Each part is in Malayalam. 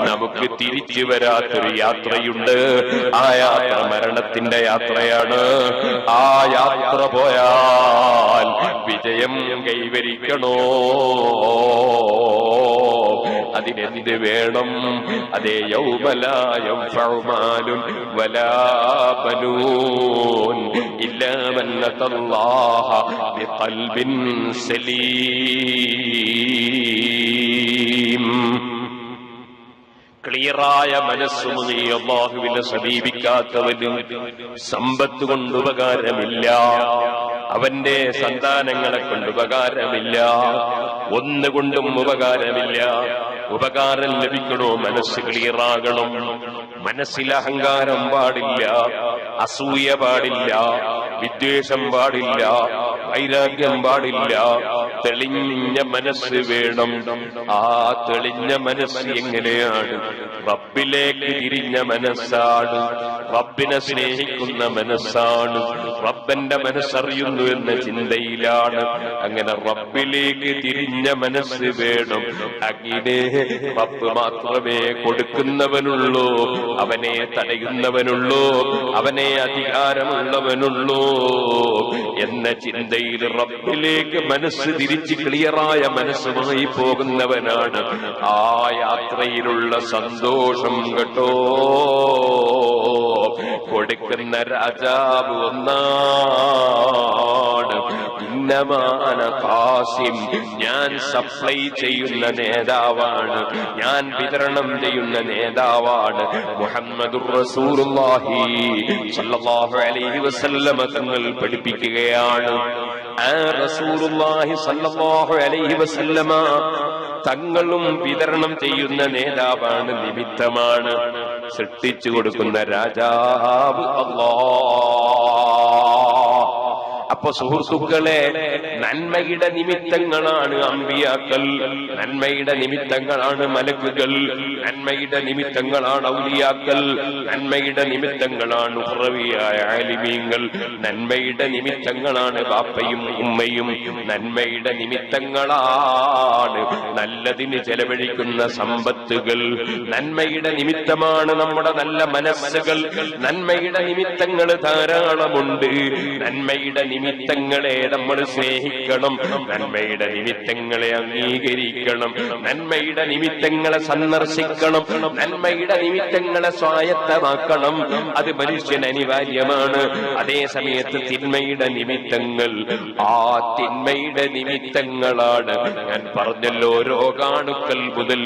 നമുക്ക് തിരിച്ചു വരാത്തൊരു യാത്രയുണ്ട്. ആ യാത്ര മരണത്തിന്റെ യാത്രയാണ്. ആ യാത്ര പോയാൽ വിജയം കൈവരിക്കണോ? അതിനെന്ത് വേണം? അതേ യൗമലായം ഫൗമാലും വലാപനൂൻ ഇല്ലാമല്ലതല്ലാഹ ബിഖൽബിൻ സലീം. ക്ലിയറായ മനസ്സും നീ അള്ളാഹുവിനെ സമീപിക്കാത്തവനും സമ്പത്ത് കൊണ്ട് ഉപകാരമില്ല. അവന്റെ സന്താനങ്ങളെ കൊണ്ട് ഉപകാരമില്ല. ഒന്നുകൊണ്ടും ഉപകാരമില്ല. ഉപകാരം ലഭിക്കണോ? മനസ്സ് ക്ലിയറാകണം. മനസ്സിൽ അഹങ്കാരം പാടില്ല. അസൂയ പാടില്ല. വിദ്വേഷം പാടില്ല. വൈരാഗ്യം പാടില്ല. തെളിഞ്ഞ മനസ്സ് വേണം. ആ തെളിഞ്ഞ മനസ്സ് എങ്ങനെയാണ്? റബ്ബിലേക്ക് തിരിഞ്ഞ മനസ്സാണ്. റബ്ബിനെ സ്നേഹിക്കുന്ന മനസ്സാണ്. റബ്ബന്റെ മനസ്സറിയുന്നു എന്ന ചിന്തയിലാണ്. അങ്ങനെ റബ്ബിലേക്ക് തിരിഞ്ഞ മനസ്സ് വേണം. അങ്ങനെ റബ്ബ് മാത്രമേ കൊടുക്കുന്നവനുള്ളൂ. അവനെ തടയുന്നവനുള്ളൂ. അവനെ അധികാരമുള്ളവനുള്ളൂ. എന്ന ചിന്തയിൽ റബ്ബിലേക്ക് മനസ്സ് തിരിച്ച് ക്ലിയറായ മനസ്സുമായി പോകുന്നവനാണ്. ആ യാത്രയിലുള്ള സന്തോഷം കേട്ടോ. കൊടുക്കുന്ന രാജാവ് ഒന്നാണ്. ഇന്നമാന കാസിം ഞാൻ സപ്ലൈ ചെയ്യുന്ന നേതാവാണ്. ഞാൻ വിതരണം ചെയ്യുന്ന നേതാവാണ്. മുഹമ്മദ് റസൂലുള്ളാഹി. സല്ലല്ലാഹു അലൈഹി വസല്ലമ തങ്ങൾ പഠിപ്പിക്കുകയാണ്. തങ്ങളും വിതരണം ചെയ്യുന്ന നേതാവാണ് നിമിത്തമാണ്. സൃഷ്ടിച്ചു കൊടുക്കുന്ന രാജാവ് അപ്പൊ സുഹൃത്തുക്കളെ നന്മയുടെ നിമിത്തങ്ങളാണ് അമ്പിയാക്കൾ. നന്മയുടെ നിമിത്തങ്ങളാണ് മലക്കുകൾ. നന്മയുടെ നിമിത്തങ്ങളാണ് ഔലിയാക്കൽ നന്മയുടെ നിമിത്തങ്ങളാണ് ഉറവിയായ ആലിമീങ്ങൾ. നന്മയുടെ നിമിത്തങ്ങളാണ് ബാപ്പയും ഉമ്മയും. നന്മയുടെ നിമിത്തങ്ങളാണ് നല്ലതിന് ചെലവഴിക്കുന്ന സമ്പത്തുകൾ. നന്മയുടെ നിമിത്തമാണ് നമ്മുടെ നല്ല മനസ്സുകൾ. നന്മയുടെ നിമിത്തങ്ങൾ ധാരാളമുണ്ട്. നന്മയുടെ നിമിത്തങ്ങളെ നമ്മൾ സ്നേഹിക്കണം. നന്മയുടെ നിമിത്തങ്ങളെ അംഗീകരിക്കണം. നന്മയുടെ നിമിത്തങ്ങളെ സന്ദർശിക്കണം. നന്മയുടെ നിമിത്തങ്ങളെ സ്വായത്തമാക്കണം. അത് മനുഷ്യൻ അനിവാര്യമാണ്. അതേ സമയത്ത് തിന്മയുടെ നിമിത്തങ്ങൾ. ആ തിന്മയുടെ നിമിത്തങ്ങളാണ്. ഞാൻ പറഞ്ഞല്ലോ രോഗാണുക്കൾ മുതൽ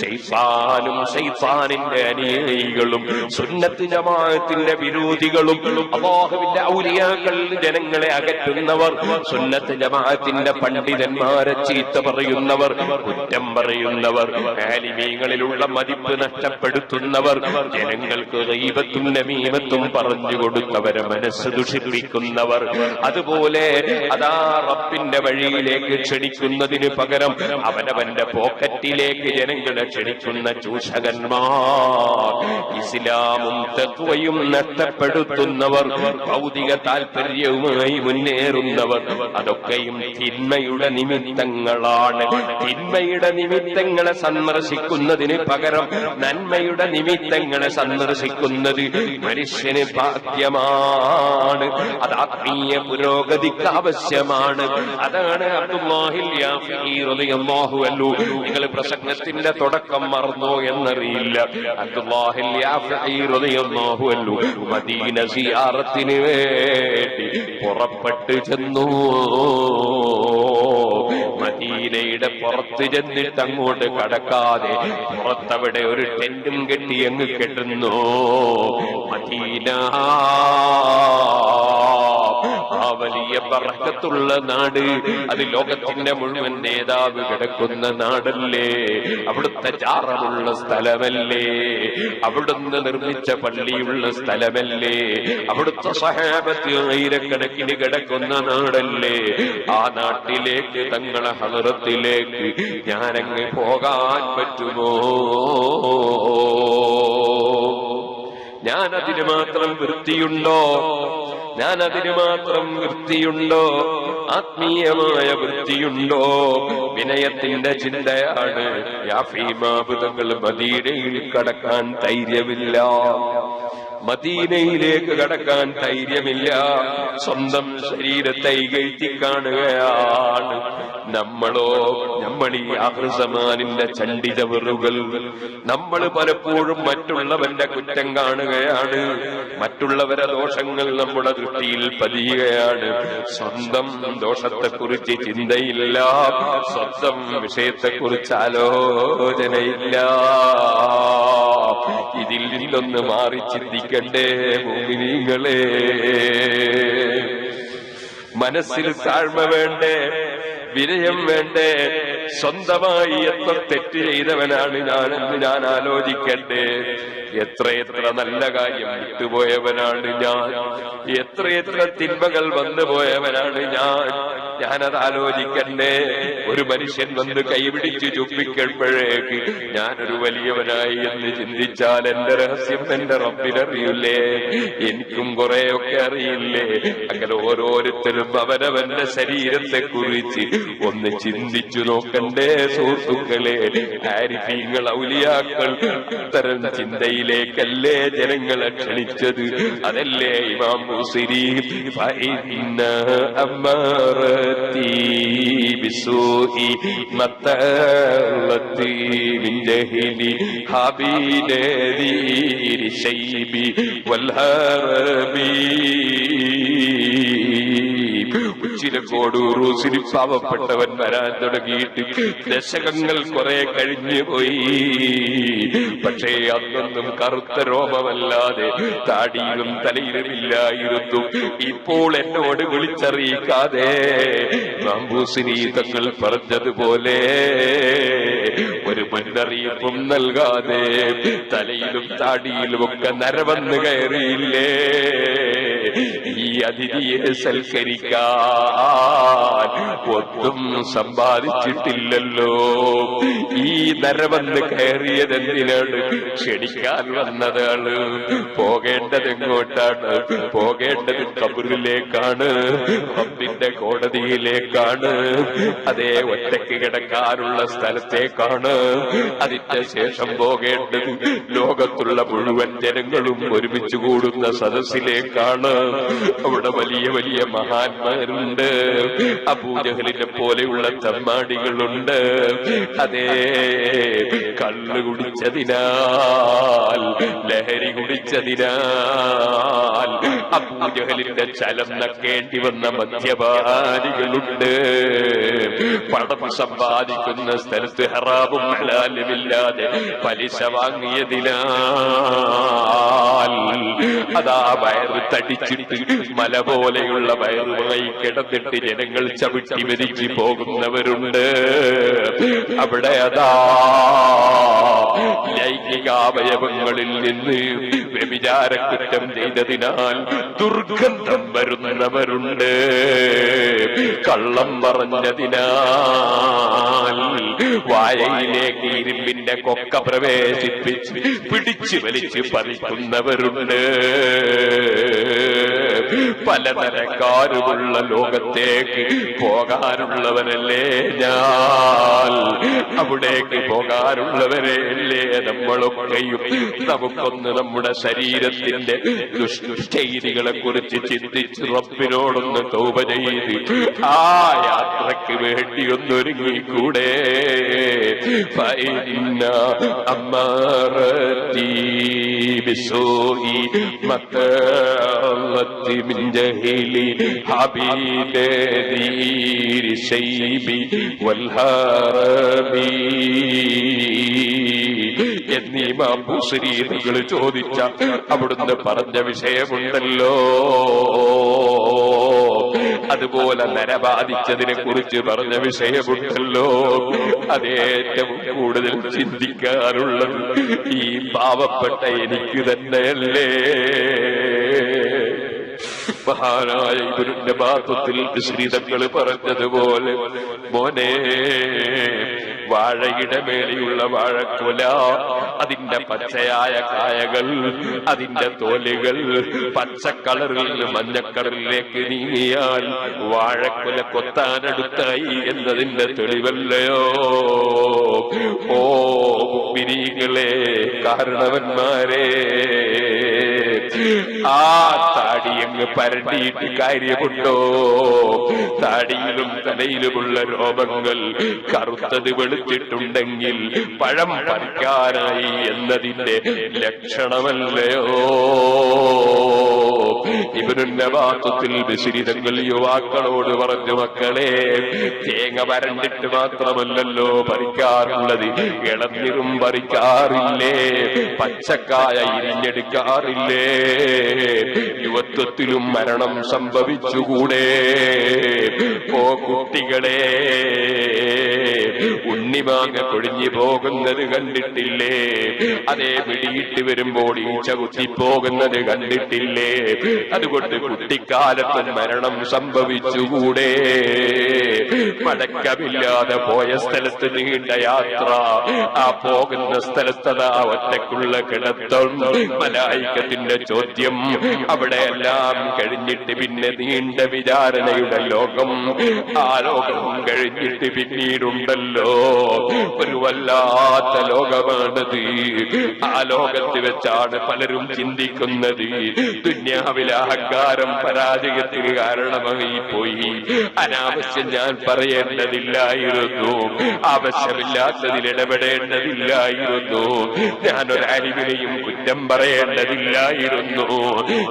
ശൈഫാനും ശൈഫാനിന്റെ അനുയായികളും സുന്നത്ത് ജമാഅത്തിന്റെ വിരോധികളും അള്ളാഹുവിന്റെ ഔലിയാക്കൾ ജനങ്ങളെ അകറ്റുന്നവർ സുന്നത്ത് ജമാഅത്തിന്റെ പണ്ഡിതന്മാരെ ചീത്ത പറയുന്നവർ കുറ്റം പറയുന്നവർ ആലിമീങ്ങളിലുള്ള മതിപ്പ് നഷ്ടപ്പെടുത്തുന്നവർ ജനങ്ങൾക്ക് ദൈവത്തും നമീമത്തും പറഞ്ഞു കൊടുത്തവരെ മനസ്സ് ദുഷിപ്പിക്കുന്നവർ. അതുപോലെ അതാ റബ്ബിന്റെ വഴിയിലേക്ക് ക്ഷണിക്കുന്നതിന് പകരം അവനവന്റെ പോക്കറ്റിലേക്ക് ജനങ്ങളെ ക്ഷണിക്കുന്ന ചൂഷകന്മാർ ഇസ്ലാമും തത്വയും നഷ്ടപ്പെടുത്തുന്നവർ ഭൗതിക താല്പര്യവുമായി മുന്നേറുന്നവർ. അതൊക്കെയും തിന്മയുടെ നിമിത്തങ്ങളാണ്. തിന്മയുടെ നിമിത്തങ്ങളെ സന്ദർശിക്കുന്നതിന് പകരം നന്മയുടെ നിമിത്തങ്ങളെ സന്ദർശിക്കുന്നത് മനുഷ്യന് ഭാഗ്യമാണ്. അത് ആത്മീയ പുരോഗതിക്ക് ആവശ്യമാണ്. അതാണ് അൻഹു. നിങ്ങൾ പ്രസംഗത്തിന്റെ തുടക്കം മറന്നോ എന്നറിയില്ല. അൻഹു മദീന സിയാറത്തിന് വേണ്ടി പുറപ്പെട്ടു ചെന്നു. മദീനയുടെ പുറത്ത് ചെന്നിട്ട് അങ്ങോട്ട് കടക്കാതെ പുറത്തവിടെ ഒരു ടെന്റും കെട്ടി അങ്ങ് കെട്ടുന്നു. മദീന. വലിയ പറക്കത്തുള്ള നാട്. അത് ലോകത്തിന്റെ മുഴുവൻ നേതാവ് കിടക്കുന്ന നാടല്ലേ? അവിടുത്തെ ചാറമുള്ള സ്ഥലമല്ലേ? അവിടുന്ന് നിർമ്മിച്ച പള്ളിയുള്ള സ്ഥലമല്ലേ? അവിടുത്തെ സഹാപത്തിൽ ആയിരക്കണക്കിന് കിടക്കുന്ന നാടല്ലേ? ആ നാട്ടിലേക്ക് തങ്ങളെ ഹലറത്തിലേക്ക് ഞാനങ്ങ് പോകാൻ പറ്റുമോ? ഞാൻ അതിന് മാത്രം വൃത്തിയുണ്ടോ? ഞാൻ അതിന് മാത്രം വൃത്തിയുണ്ടോ? ആത്മീയമായ വൃത്തിയുണ്ടോ? വിനയത്തിന്റെ ചിന്തയാണ്. യാഫീമാബുതങ്ങൾ മദീനയിൽ കടക്കാൻ ധൈര്യമില്ല. മദീനയിലേക്ക് കടക്കാൻ ധൈര്യമില്ല. സ്വന്തം ശരീരത്തെ കാണുകയാണ്. നമ്മളോ നമ്മൾ ഈ ആഹൃസമാനിന്റെ ചണ്ടിതവറുകൾ നമ്മൾ പലപ്പോഴും മറ്റുള്ളവന്റെ കുറ്റം കാണുകയാണ്. മറ്റുള്ളവരെ ദോഷങ്ങൾ നമ്മുടെ ദൃഷ്ടിയിൽ പതിയുകയാണ്. സ്വന്തം ദോഷത്തെക്കുറിച്ച് ചിന്തയില്ല. സ്വന്തം വിഷയത്തെക്കുറിച്ച് ആലോചനയില്ല. ഇതിൽ നിന്നൊന്ന് മാറി ചിന്തിക്കണ്ടേ ഭൂമിനിങ്ങളെ മനസ്സിൽ താഴ്മ വേണ്ടേ? വിനയം വേണ്ടേ? സ്വന്തമായി എത്ര തെറ്റ് ചെയ്തവനാണ് ഞാനെന്ന് ഞാൻ ആലോചിക്കണ്ടേ? എത്രയെത്ര നല്ല കാര്യം വിട്ടുപോയവനാണ് ഞാൻ. എത്രയെത്ര തിന്മകൾ വന്നു പോയവനാണ് ഞാൻ. ഞാനത് ആലോചിക്കണ്ടേ. ഒരു മനുഷ്യൻ വന്ന് കൈപിടിച്ച് ചുപ്പിക്കുമ്പോഴേക്ക് ഞാനൊരു വലിയവനായി എന്ന് ചിന്തിച്ചാൽ എന്റെ രഹസ്യം എന്റെ റബ്ബിനറിയില്ലേ എനിക്കും കുറെയൊക്കെ അറിയില്ലേ? അങ്ങനെ ഓരോരുത്തരും അവനവന്റെ ശരീരത്തെ കുറിച്ച് ഒന്ന് ചിന്തിച്ചു നോക്കണ്ടേ സുഹൃത്തുക്കളെ. ഔലിയാക്കൾ അത്തരം ചിന്തയിലേക്കല്ലേ ജനങ്ങളെ ക്ഷണിച്ചത്? അതല്ലേ ഇമാം മുസിരി ഉച്ചിരക്കോട് ഉറൂസിൽ പാവപ്പെട്ടവൻ വരാൻ തുടങ്ങിയിട്ട് ദശകങ്ങൾ കുറെ കഴിഞ്ഞു പോയി. പക്ഷേ അന്നൊന്നും കറുത്ത രോമമല്ലാതെ താടിയിലും തലയിലുമില്ലായിരുന്നു. ഇപ്പോൾ എന്നോട് വിളിച്ചറിയിക്കാതെ നമ്പൂസിനി തങ്ങൾ പറഞ്ഞതുപോലെ ഒരു മുന്നറിയിപ്പും നൽകാതെ തലയിലും താടിയിലും ഒക്കെ നരവന്ന് കയറിയില്ലേ? അതിഥിയെ സൽക്കരിക്കാൻ സമ്പാദിച്ചിട്ടില്ലല്ലോ. ഈ നരവന്ന് കയറിയത് എന്തിനാണ് ക്ഷണിക്കാൻ വന്നതാണ്? പോകേണ്ടത് എങ്ങോട്ടാണ്? പോകേണ്ടത് കബുറിലേക്കാണ് റബ്ബിന്റെ കോടതിയിലേക്കാണ് അതേ ഒറ്റയ്ക്ക് കിടക്കാനുള്ള സ്ഥലത്തേക്കാണ്. അതിന്റെ ശേഷം പോകേണ്ടത് ലോകത്തുള്ള മുഴുവൻ ജനങ്ങളും ഒരുമിച്ച് കൂടുന്ന സദസ്സിലേക്കാണ്. അവിടെ വലിയ വലിയ മഹാന്മാരുണ്ട് അബൂജഹലിനെ പോലെയുള്ള തമ്മാടികളുണ്ട്. അതേ കള്ളു കുടിച്ചതിനാൽ ലഹരി കുടിച്ചതിനാൽ അബൂജഹലിന്റെ ചലം നക്കേണ്ടി വന്ന മദ്യപാരികളുണ്ട് പണം സമ്പാദിക്കുന്ന സ്ഥലത്ത് ഹറാബും ഹലാലുമില്ലാതെ പലിശ വാങ്ങിയതിനാൽ അതാ വയറ് തടിച്ചിട്ട് മല പോലെയുള്ള വയറുമായി കിടന്നിട്ട് ജനങ്ങൾ ചവിട്ടി മരിച്ചു പോകുന്നവരുണ്ട്. അവിടെ അതാ ലൈംഗികാവയവങ്ങളിൽ നിന്ന് വ്യഭിചാരക്കുറ്റം ചെയ്തതിനാൽ ദുർഗന്ധം വരുന്നവരുണ്ട് കള്ളം പറഞ്ഞതിനാൽ വായയിലേക്ക് ഇരുമ്പിന്റെ കൊക്ക പ്രവേശിപ്പിച്ച് പിടിച്ചു വലിച്ചു പറിക്കുന്നവരുണ്ട് പലതരക്കാരുമുള്ള ലോകത്തേക്ക് പോകാനുള്ളവനല്ലേ ഞാൻ? അവിടേക്ക് പോകാനുള്ളവരല്ലേ നമ്മളൊക്കെയും? നമുക്കൊന്ന് നമ്മുടെ ശരീരത്തിന്റെ ദുഷ്ടൈതികളെ കുറിച്ച് ചിന്തിച്ച് റബ്ബിനോടൊന്ന് തൗപ ചെയ്ത് ആ യാത്രയ്ക്ക് വേണ്ടി ഒന്നൊരുങ്ങിക്കൂടെ അമ്മാറത്തി ബിസോയി മത്തളത്തി من جهل حبيب دير الشيب والهرب എന്നീ മാമ്പൂശ്രീകൾ ചോദിച്ച അവിടുന്ന് പറഞ്ഞ വിഷയമുണ്ടല്ലോ അതുപോലെ നരബാധിച്ചതിനെ കുറിച്ച് പറഞ്ഞ വിഷയമുണ്ടല്ലോ അതേറ്റവും കൂടുതൽ ചിന്തിക്കാറുള്ളത് ഈ പാവപ്പെട്ട എനിക്ക് തന്നെയല്ലേ മഹാനായ ഇവരുടെ ബാധത്തിൽ ശ്രീതങ്ങൾ പറഞ്ഞതുപോലെ മോനെ വാഴയുടെ മേലെയുള്ള വാഴക്കൊല അതിന്റെ പച്ചയായ കായകൾ അതിന്റെ തോലുകൾ പച്ചക്കളറിൽ കളറിൽ നിന്ന് മഞ്ഞക്കളറിലേക്ക് നീങ്ങിയാൽ വാഴക്കുല കൊത്താനടുത്തായി എന്നതിന്റെ തെളിവല്ലയോ? ഓ മിനികളെ കാരണവന്മാരെ ആ താടിയങ്ങ് പരണ്ടിയിട്ട് കാര്യമുണ്ടോ? താടിയിലും തലയിലുമുള്ള രോഗങ്ങൾ കറുത്തത് വെളുത്തിട്ടുണ്ടെങ്കിൽ പഴം പറിക്കാനായി എന്നതിന്റെ ലക്ഷണമല്ലയോ? ഇവനുന്നവാത്വത്തിൽ ബസിരിതങ്ങൾ യുവാക്കളോട് പറഞ്ഞു മക്കളെ തേങ്ങ വരണ്ടിട്ട് മാത്രമല്ലല്ലോ പറിക്കാറുള്ളത്. ഇളന്നിറും പറിക്കാറില്ലേ? പച്ചക്കായ ഇരിഞ്ഞെടുക്കാറില്ലേ? യുവത്വത്തിലും മരണം സംഭവിച്ചുകൂടെ? ഓ കുട്ടികളെ ഉണ്ണിമാങ്ങ കൊഴിഞ്ഞു പോകുന്നത് കണ്ടിട്ടില്ലേ? അതേ പിടിയിട്ട് വരുമ്പോൾ ഈച്ച കുത്തിപ്പോകുന്നത് കണ്ടിട്ടില്ലേ? അതുകൊണ്ട് കുട്ടിക്കാലത്തും മരണം സംഭവിച്ചുകൂടെ? മടക്കമില്ലാതെ പോയ സ്ഥലത്ത് നീണ്ട യാത്ര. ആ പോകുന്ന സ്ഥലത്തതാ ഒറ്റക്കുള്ള കിടത്തം മലായിക്കത്തിന്റെ ചോദ്യം. അവിടെ എല്ലാം കഴിഞ്ഞിട്ട് പിന്നെ നീണ്ട വിചാരണയുടെ ലോകം. ആ ലോകം കഴിഞ്ഞിട്ട് പിന്നീടുണ്ടല്ലോ. ഒരു വല്ലാത്ത ലോകമാണത്. ആ ലോകത്ത് വെച്ചാണ് പലരും ചിന്തിക്കുന്നത്. ദുന്യാവിലെ അഹങ്കാരം പരാജയത്തിന് കാരണമായി പോയി. അനാവശ്യം ഞാൻ പറയേണ്ടതില്ലായിരുന്നു. ആവശ്യമില്ലാത്തതിൽ ഇടപെടേണ്ടതില്ലായിരുന്നു. ഞാനൊരു അരിവിനെയും കുറ്റം പറയേണ്ടതില്ലായിരുന്നു.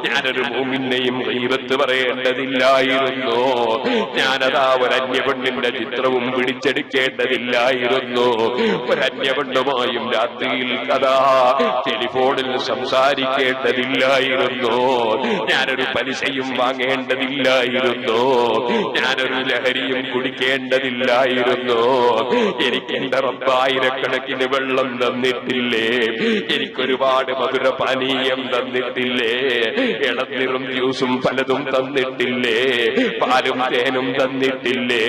ഞാനൊരു മൂമിനെയും ദൈവത്ത് പറയേണ്ടതില്ലായിരുന്നു. ഞാനതാ ഒരന്യപെണ്ണിന്റെ ചിത്രവും പിടിച്ചെടുക്കേണ്ടതില്ലായിരുന്നു. ഒരന്യപെണ്ണുമായും രാത്രിയിൽ കഥാ ടെലിഫോണിൽ സംസാരിക്കേണ്ടതില്ലായിരുന്നു. ഞാനൊരു പലിശയും വാങ്ങേണ്ടതില്ലായിരുന്നു ഞാനൊരു ലഹരിയും കുടിക്കേണ്ടതില്ലായിരുന്നു എനിക്ക് എന്റെ റബ്ബായിരക്കണക്കിന് വെള്ളം തന്നിട്ടില്ലേ? എനിക്കൊരുപാട് മധുര പാനീയം തന്നിട്ടില്ലേ? ഇളനീറും ജ്യൂസും പലതും തന്നിട്ടില്ലേ? പാലും തേനും തന്നിട്ടില്ലേ?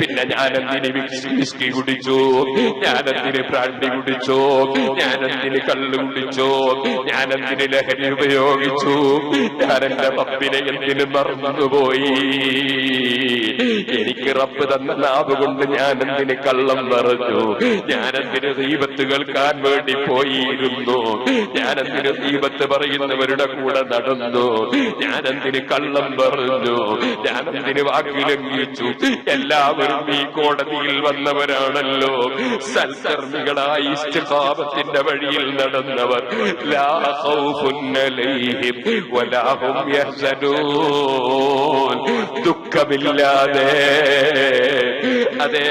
പിന്നെ ഞാനെന്തിന് വിസ്കി കുടിച്ചു? ഞാനെന്തിന് പ്രാണ്ടി കുടിച്ചു? ഞാനെന്തിന് കള്ളു കുടിച്ചു? ഞാനെന്തിന് ലഹരി ഉപയോഗിച്ചു? ഞാൻ എന്റെ റബ്ബിനെ എന്തിനു മറന്നുപോയി. എനിക്ക് റബ്ബ് തന്ന നാവ് കൊണ്ട് ഞാൻ എന്തിന് കള്ളം പറഞ്ഞു ഞാനെന്തിന് ദീപത്ത് കേൾക്കാൻ വേണ്ടി പോയിരുന്നു? ഞാനെന്തിന് ദീപത്ത് പറയുന്നവരുടെ കൂടെ നടന്നു? ഞാൻ ഞാനെന്തിന് കള്ളം പറഞ്ഞു ഞാനെന്തിന് വാക്ക് ലംഘിച്ചു എല്ലാവരും ഈ കോടതിയിൽ വന്നവരാണല്ലോ. സൽക്കർമ്മികളായി ഇഷ്ടപാപത്തിന്റെ വഴിയിൽ നടന്നവർ. ലാ ദുഃഖമില്ലാതെ അതേ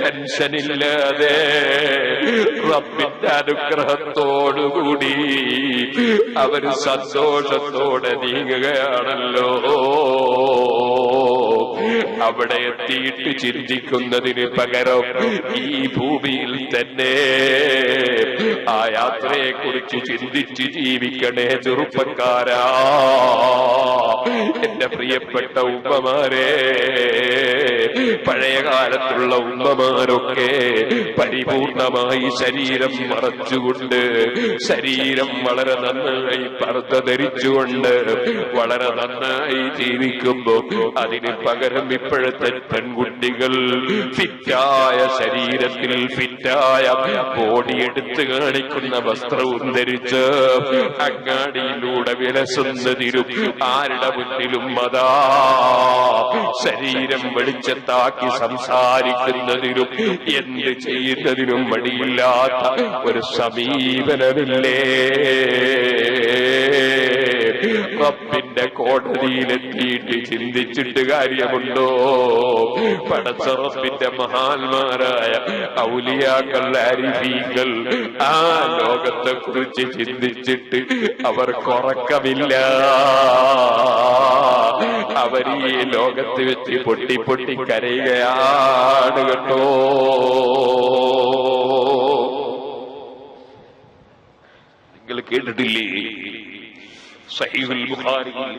ടെൻഷനില്ലാതെ റബ്ബിന്റെ അനുഗ്രഹത്തോടുകൂടി അവർ സന്തോഷത്തോടെ നീങ്ങുകയാണല്ലോ. അവിടെ എത്തിയിട്ട് ചിന്തിക്കുന്നതിന് പകരം ഈ ഭൂമിയിൽ തന്നെ ആ യാത്രയെ കുറിച്ച് ചിന്തിച്ച് ജീവിക്കണേ ചെറുപ്പക്കാരാ. എന്റെ പ്രിയപ്പെട്ട ഉമ്മമാരെ പഴയ കാലത്തുള്ള ഉമ്മമാരൊക്കെ പരിപൂർണമായി ശരീരം മറച്ചുകൊണ്ട് ശരീരം വളരെ നന്നായി പർദ്ദ ധരിച്ചുകൊണ്ട് വളരെ നന്നായി ജീവിക്കുമ്പോ അതിന് പകരം ഇപ്പോഴത്തെ പെൺകുട്ടികൾ ഫിറ്റായ ശരീരത്തിൽ ഫിറ്റായ ബോഡി എടുത്തു കാണിക്കുന്ന വസ്ത്രവും ധരിച്ച് അങ്ങാടിയിലൂടെ വിലസുന്നതിരും ആരുടെ മുന്നിലും അതാ ശരീരം വെളിച്ചത്താക്കി സംസാരിക്കുന്നതിനും എന്ത് ചെയ്യുന്നതിനും മടിയില്ലാത്ത ഒരു സമീപനമില്ലേ? റബ്ബിന്റെ കോടതിയിലെത്തിയിട്ട് ചിന്തിച്ചിട്ട് കാര്യമുണ്ടോ? പടച്ച റബ്ബിന്റെ മഹാന്മാരായ ഔലിയാക്കൾ അരിഫീകൾ ആ ലോകത്തെ കുറിച്ച് ചിന്തിച്ചിട്ട് അവർ കുറക്കമില്ല അവർ ഈ ലോകത്ത് വെച്ച് പൊട്ടി പൊട്ടി കരയുകയാണ് കേട്ടോ നിങ്ങൾ കേട്ടിട്ടില്ലേ? സഹീബുൽ ബുഖാരിയിൽ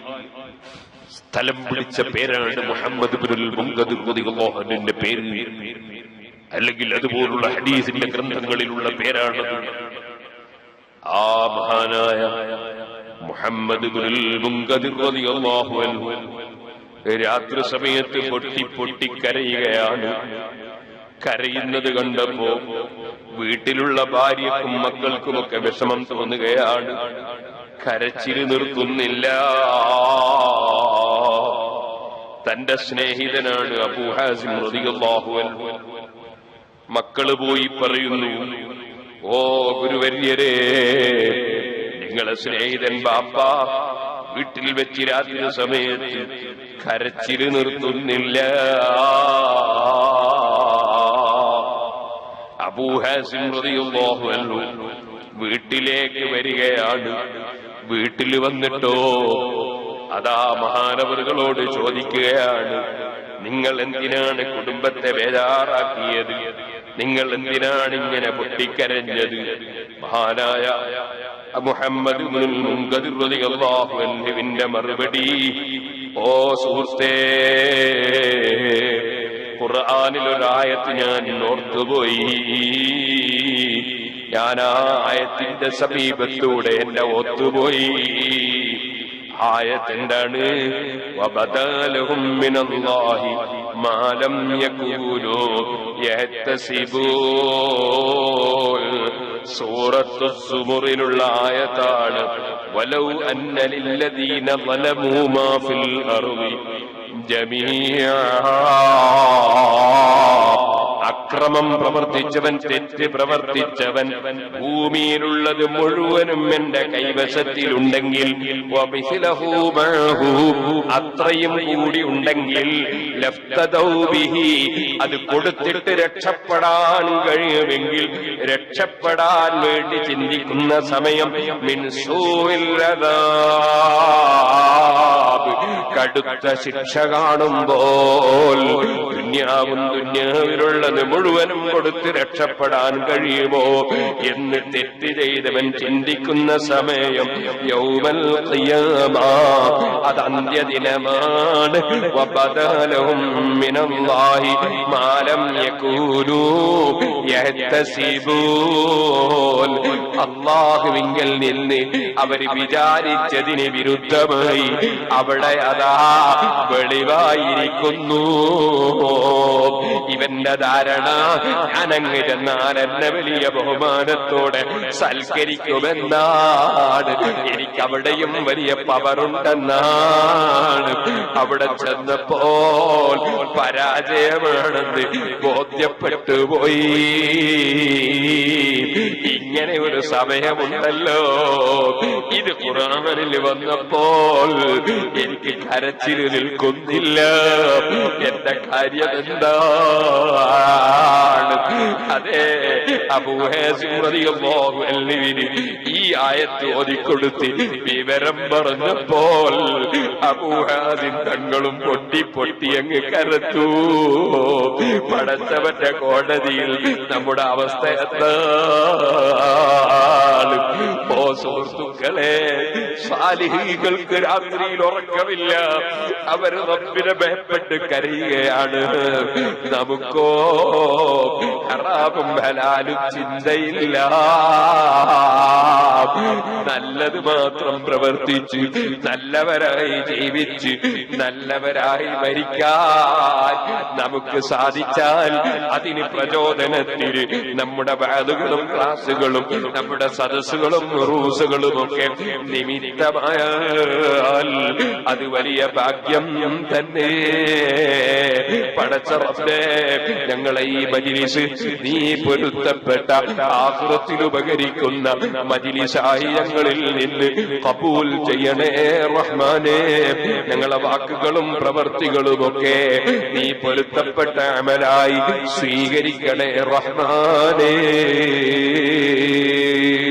സ്ഥലം പിടിച്ച പേരാണ് മുഹമ്മദ് റളിയല്ലാഹുവിന്റെ പേര്. അല്ലെങ്കിൽ അതുപോലുള്ള ഹദീസിന്റെ ഗ്രന്ഥങ്ങളിലുള്ള പേരാണ് ആ മഹാനായ മുഹമ്മദ് രാത്രി സമയത്ത് പൊട്ടി പൊട്ടി കരയുകയാണ്. കരയുന്നത് കണ്ടപ്പോ വീട്ടിലുള്ള ഭാര്യക്കും മക്കൾക്കുമൊക്കെ വിഷമം തോന്നുകയാണ്. കരച്ചിൽ നിർത്തുന്നില്ല. തന്റെ സ്നേഹിതനാണ് അബൂഹാസിം മക്കൾ പോയി പറയുന്നു ഓ ഗുരുവര്യരെ നിങ്ങളെ സ്നേഹിതൻ ബാപ്പ വീട്ടിൽ വെച്ച് രാത്രി സമയത്ത് കരച്ചിൽ നിർത്തുന്നില്ല. അബൂഹാസിം റളിയല്ലാഹു അൻഹു വീട്ടിലേക്ക് വരികയാണ്. വീട്ടിൽ വന്നിട്ടോ അതാ മഹാനവറുകളോട് ചോദിക്കുകയാണ് നിങ്ങൾ എന്തിനാണ് കുടുംബത്തെ ബേജാറാക്കിയത്? നിങ്ങൾ എന്തിനാണ് ഇങ്ങനെ പൊട്ടിക്കരഞ്ഞത്? മഹാനായ മുഹമ്മദ് മറുപടി. ഓ സുഹൃത്തേ ഖുർആനിൽ ഞാൻ ഓർത്തുപോയി. ഞാൻ ആ ആയത്തിന്റെ സമീപത്തൂടെ എന്നെ ഒത്തുപോയി മിനല്ലാഹി മാലം യൂരോ യഹ്തസിബൂൻ സൂറത്തു സുമുറിലുള്ള ആയത്താണ് വലൗ അന്ന ലില്ലദീന ظلموا ما في الأرض جميعا അക്രമം പ്രവർത്തിച്ചവൻ തെറ്റ് പ്രവർത്തിച്ചവൻ ഭൂമിയിലുള്ളത് മുഴുവനും എന്റെ കൈവശത്തിലുണ്ടെങ്കിൽ അത്രയും കൂടി ഉണ്ടെങ്കിൽ അത് കൊടുത്തിട്ട് രക്ഷപ്പെടാൻ കഴിയുമെങ്കിൽ രക്ഷപ്പെടാൻ വേണ്ടി ചിന്തിക്കുന്ന സമയം മിൻ ഇല്ലതാ അദാബ് കടുത്ത ശിക്ഷ കാണുമ്പോൾ ദുന്യാവും ദുന്യാവിലുള്ളത് മുഴുവനും കൊടുത്ത് രക്ഷപ്പെടാൻ കഴിയുമോ എന്ന് തെറ്റ് ചെയ്തവൻ ചിന്തിക്കുന്ന സമയം യൗവൽ അത് അന്ത്യദിനമാണ്. മാലം അള്ളാഹുവിങ്കൽ നിന്ന് അവർ വിചാരിച്ചതിന് വിരുദ്ധമായി അവിടെ അതാ വെളിവായിരിക്കുന്നു. ഇവന്റെ ധാരണ ഞാനങ്ങ് ചെന്നാൽ എന്നെ വലിയ ബഹുമാനത്തോടെ സൽക്കരിക്കുമെന്നാണ്. എനിക്ക് അവിടെയും വലിയ പവറുണ്ടെന്നാണ് അവിടെ ചെന്നപ്പോൾ പരാജയമാണെന്ന് ബോധ്യപ്പെട്ടു പോയി ഇങ്ങനെ ഒരു സമയമുണ്ടല്ലോ. ഇത് ഖുറാനിൽ വന്നപ്പോൾ എനിക്ക് കരച്ചിൽ നിൽക്കുന്നില്ല. എന്റെ കാര്യം എന്താണ് അതെ അബൂഹേസിന് ഈ ആയത്ത് ഓതിക്കൊടുത്ത് വിവരം പറഞ്ഞപ്പോൾ അബൂഹാദിൻ തങ്ങളും പൊട്ടി പൊട്ടി അങ്ങ് കരത്തു പടച്ചവന്റെ കോടതിയിൽ നമ്മുടെ അവസ്ഥ ഓ സുഹൃത്തുക്കളെ സാലിഹികൾക്ക് രാത്രിയിൽ ഉറക്കമില്ല. അവർ റബ്ബിനെ ഭയപ്പെട്ട് കരയുകയാണ്. നമുക്കോ ഹറാമും ഹലാലും ചിന്തയില്ല. നല്ലത് മാത്രം പ്രവർത്തിച്ച് നല്ലവരായി ജീവിച്ച് നല്ലവരായി മരിക്കാൻ നമുക്ക് സാധിച്ചാൽ അതിന് പ്രചോദനത്തിന് നമ്മുടെ വാതുകളും ക്ലാസുകളും നമ്മുടെ സദസ്സുകളും റൂസുകളും ഒക്കെ നിമിത്തമായാൽ അത് വലിയ ഭാഗ്യം തന്നെ. പടച്ചറപ്പേ ഞങ്ങളെ ഈ മജിലിസ് നീ പൊരുത്തപ്പെട്ട ആഹൃത്തിൽ ഉപകരിക്കുന്ന മജിലിസായി ഞങ്ങളിൽ നിന്ന് കബൂൽ ചെയ്യണേ റഹ്മാനേ. ഞങ്ങളെ വാക്കുകളും പ്രവർത്തികളും ഒക്കെ നീ പൊരുത്തപ്പെട്ട അമലായി സ്വീകരിക്കണേ റഹ്മാനേ. Deus.